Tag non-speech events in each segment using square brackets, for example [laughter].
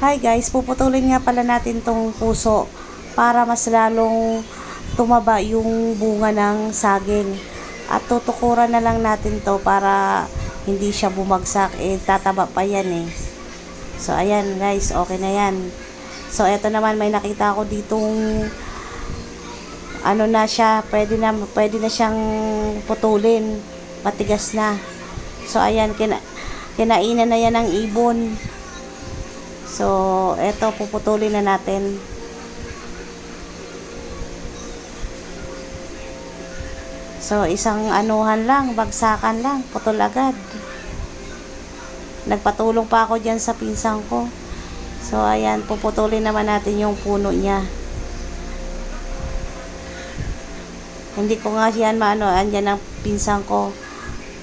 Hi guys, puputulin nga pala natin tong puso para mas lalong tumaba yung bunga ng saging. At tutukuran na lang natin to para hindi siya bumagsak. Eh, tataba pa yan eh. So, ayan guys, okay na yan. So, eto naman, may nakita ako ditong ano na siya, pwede na, pwede na siyang putulin. Matigas na. So, ayan, kina, kinainan na yan ng ibon. So, eto, puputulin na natin. So, isang anuhan lang, bagsakan lang, putol agad. Nagpatulong pa ako dyan sa pinsang ko. So, ayan, puputulin naman natin yung puno niya. Hindi ko nga yan maano, andyan ang pinsang ko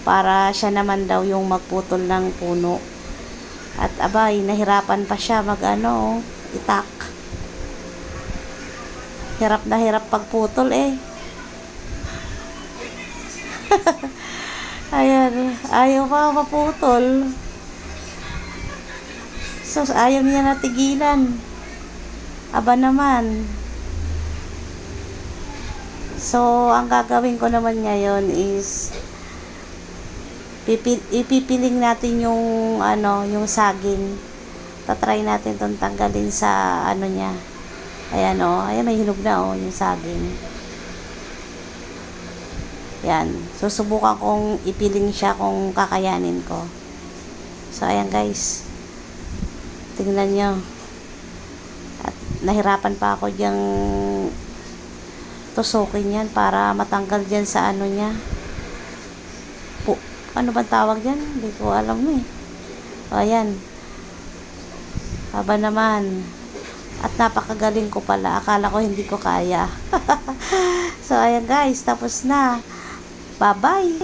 para siya naman daw yung magputol ng puno. At abay, nahirapan pa siya mag ano, itak. Hirap na hirap pagputol eh. [laughs] Ayan, ayaw pa maputol. So, ayaw niya natigilan. Aba naman. So, ang gagawin ko naman ngayon is pipi, ipipiling natin yung ano, yung saging. Tatry natin tong tanggalin sa ano niya. Ayan oh, ayan may hinog na oh, yung saging. Yan. Susubukan kong ipiling siya kung kakayanin ko. So, ayan guys. Tingnan nyo. At nahirapan pa ako diyang tusukin yan para matanggal dyan sa ano niya. Ano ba tawag dyan? Hindi ko alam eh. O, ayan. Haba naman. At napakagaling ko pala. Akala ko hindi ko kaya. [laughs] so, ayan guys. Tapos na. Bye-bye.